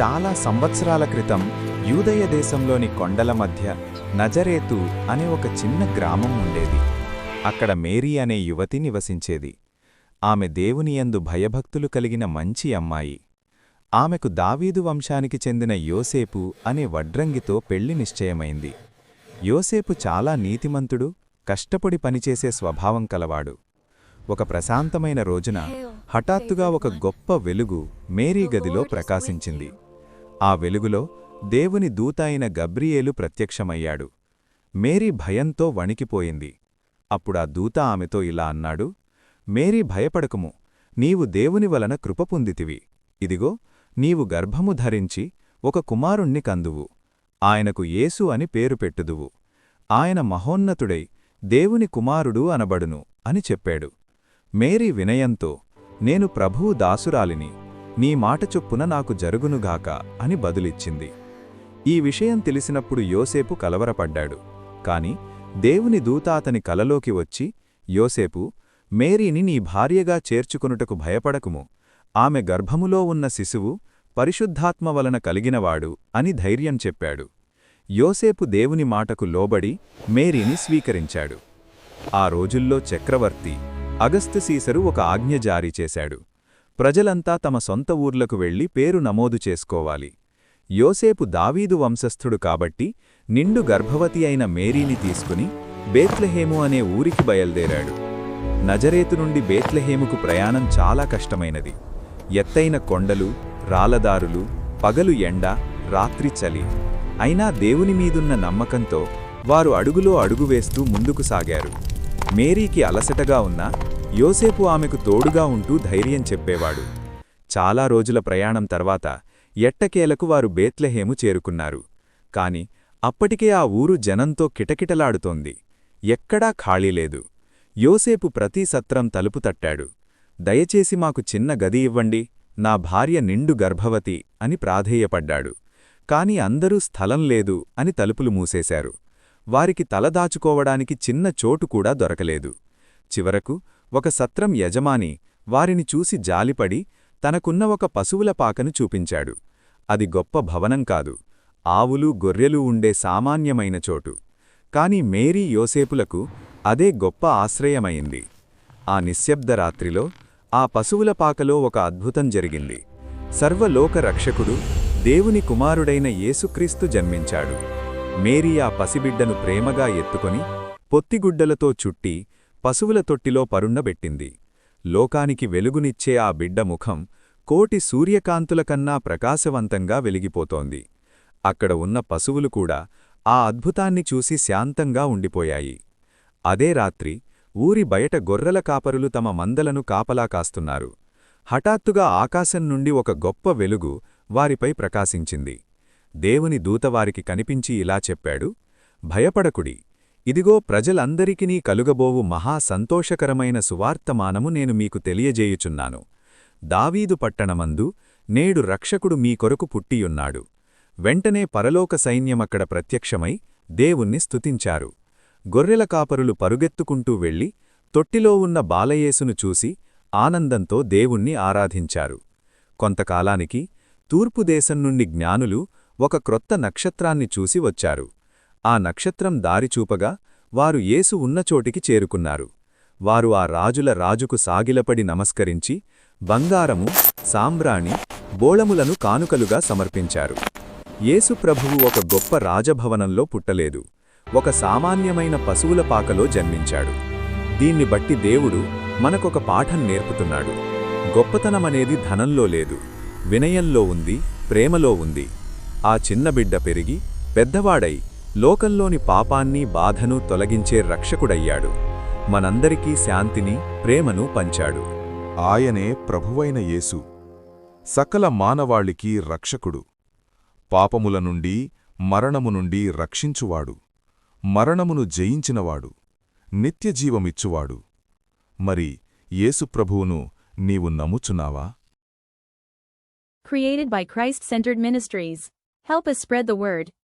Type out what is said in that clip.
చాలా సంవత్సరాల క్రితం యూదయ దేశంలోని కొండల మధ్య నజరేతు అనే ఒక చిన్న గ్రామం ఉండేది. అక్కడ మేరీ అనే యువతి నివసించేది. ఆమె దేవునియందు భయభక్తులు కలిగిన మంచి అమ్మాయి. ఆమెకు దావీదు వంశానికి చెందిన యోసేపు అనే వడ్రంగితో పెళ్ళి నిశ్చయమైంది. యోసేపు చాలా నీతిమంతుడు కష్టపడి పనిచేసే స్వభావం కలవాడు. ఒక ప్రశాంతమైన రోజున హఠాత్తుగా ఒక గొప్ప వెలుగు మేరీ గదిలో ప్రకాశించింది. ఆ వెలుగులో దేవుని దూత అయిన గబ్రియేలు ప్రత్యక్షమయ్యాడు. మేరీ భయంతో వణికిపోయింది. అప్పుడా దూత ఆమెతో ఇలా అన్నాడు మేరీ భయపడకుము నీవు దేవుని వలన కృప పొందితివి. ఇదిగో నీవు గర్భము ధరించి ఒక కుమారుణ్ణి కందువు. ఆయనకు యేసు అని పేరు పెట్టుదువు. ఆయన మహోన్నతుడై దేవుని కుమారుడు అనబడును అని చెప్పాడు. మేరీ వినయంతో నేను ప్రభువు దాసురాలిని. నీ మాట చొప్పున నాకు జరుగునుగాక అని బదులిచ్చింది. ఈ విషయం తెలిసినప్పుడు యోసేపు కలవరపడ్డాడు. కాని దేవుని దూత అతని కలలోకి వచ్చి యోసేపు మేరీని నీ భార్యగా చేర్చుకొనుటకు భయపడకుము. ఆమె గర్భములో ఉన్న శిశువు పరిశుద్ధాత్మ వలన కలిగినవాడు అని ధైర్యం చెప్పాడు. యోసేపు దేవుని మాటకు లోబడి మేరీని స్వీకరించాడు. ఆ రోజుల్లో చక్రవర్తి అగస్త్య సీసరు ఒక ఆజ్ఞ జారీ చేశాడు. ప్రజలంతా తమ సొంత ఊర్లకు వెళ్ళి పేరు నమోదు చేసుకోవాలి. యోసేపు దావీదు వంశస్థుడు కాబట్టి నిండు గర్భవతి అయిన మేరీని తీసుకుని బేత్లహేము అనే ఊరికి బయల్దేరాడు. నజరేతు నుండి బేత్లహేముకు ప్రయాణం చాలా కష్టమైనది. ఎత్తైన కొండలు రాలదారులు పగలు ఎండ రాత్రి చలి. అయినా దేవుని మీదున్న నమ్మకంతో వారు అడుగులో అడుగు వేస్తూ ముందుకు సాగారు. మేరీకి అలసటగా ఉన్నా యోసేపు ఆమెకు తోడుగా ఉంటూ ధైర్యం చెప్పేవాడు. చాలా రోజుల ప్రయాణం తర్వాత ఎట్టకేలకు వారు బేత్లహేము చేరుకున్నారు. కాని అప్పటికే ఆ ఊరు జనంతో కిటకిటలాడుతోంది. ఎక్కడా ఖాళీ లేదు. యోసేపు ప్రతి సత్రం తలుపు తట్టాడు. దయచేసి మాకు చిన్న గది ఇవ్వండి. నా భార్య నిండు గర్భవతి అని ప్రాధేయపడ్డాడు. కాని అందరూ స్థలం లేదు అని తలుపులు మూసేశారు. వారికి తలదాచుకోవడానికి చిన్న చోటు కూడా దొరకలేదు. చివరకు ఒక సత్రం యజమాని వారిని చూసి జాలిపడి తనకున్న ఒక పశువుల పాకను చూపించాడు. అది గొప్ప భవనం కాదు. ఆవులు గొర్రెలు ఉండే సామాన్యమైన చోటు. కాని మేరీ యోసేపులకు అదే గొప్ప ఆశ్రయమైంది. ఆ నిశ్శబ్ద రాత్రిలో ఆ పశువుల పాకలో ఒక అద్భుతం జరిగింది. సర్వలోక రక్షకుడు దేవుని కుమారుడైన యేసుక్రీస్తు జన్మించాడు. మేరీ ఆ పసిబిడ్డను ప్రేమగా ఎత్తుకొని పొత్తిగుడ్డలతో చుట్టి పశువుల తొట్టిలో పరుండబెట్టింది. లోకానికి వెలుగునిచ్చే ఆ బిడ్డ ముఖం కోటి సూర్యకాంతుల కన్నా ప్రకాశవంతంగా వెలిగిపోతోంది. అక్కడ ఉన్న పశువులు కూడా ఆ అద్భుతాన్ని చూసి శాంతంగా ఉండిపోయాయి. అదే రాత్రి ఊరి బయట గొర్రెల కాపరులు తమ మందలను కాపలా కాస్తున్నారు. హఠాత్తుగా ఆకాశం నుండి ఒక గొప్ప వెలుగు వారిపై ప్రకాశించింది. దేవుని దూతవారికి కనిపించి ఇలా చెప్పాడు భయపడకుడి ఇదిగో ప్రజలందరికినీ కలుగబోవు మహా సంతోషకరమైన సువార్తమానము నేను మీకు తెలియజేయుచున్నాను. దావీదు పట్టణమందు నేడు రక్షకుడు మీ కొరకు పుట్టియున్నాడు. వెంటనే పరలోక సైన్యమక్కడ ప్రత్యక్షమై దేవుణ్ణి స్తుతించారు. గొర్రెల కాపరులు పరుగెత్తుకుంటూ వెళ్ళి తొట్టిలో ఉన్న బాలయేసును చూసి ఆనందంతో దేవుణ్ణి ఆరాధించారు. కొంతకాలానికి తూర్పుదేశం నుండి జ్ఞానులు ఒక క్రొత్త నక్షత్రాన్ని చూసి వచ్చారు. ఆ నక్షత్రం దారిచూపగా వారు యేసు ఉన్నచోటికి చేరుకున్నారు. వారు ఆ రాజుల రాజుకు సాగిలపడి నమస్కరించి బంగారము సాంబ్రాణి బోళములను కానుకలుగా సమర్పించారు. యేసు ప్రభువు ఒక గొప్ప రాజభవనంలో పుట్టలేదు. ఒక సామాన్యమైన పశువుల పాకలో జన్మించాడు. దీన్ని బట్టి దేవుడు మనకొక పాఠం నేర్పుతున్నాడు. గొప్పతనమనేది ధనంలో లేదు వినయంలో ఉంది ప్రేమలో ఉంది. ఆ చిన్న బిడ్డ పెరిగి పెద్దవాడై లోకంలోని పాపాన్ని బాధను తొలగించే రక్షకుడయ్యాడు. మనందరికీ శాంతిని ప్రేమను పంచాడు. ఆయనే ప్రభువైన యేసు. సకల మానవాళికి రక్షకుడు. పాపముల నుండి మరణము నుండి రక్షించువాడు. మరణమును జయించినవాడు. నిత్యజీవమిచ్చువాడు. మరి యేసుప్రభువును నీవు నమ్ముచున్నావా? Created by Christ Centered Ministries. Help us spread the word.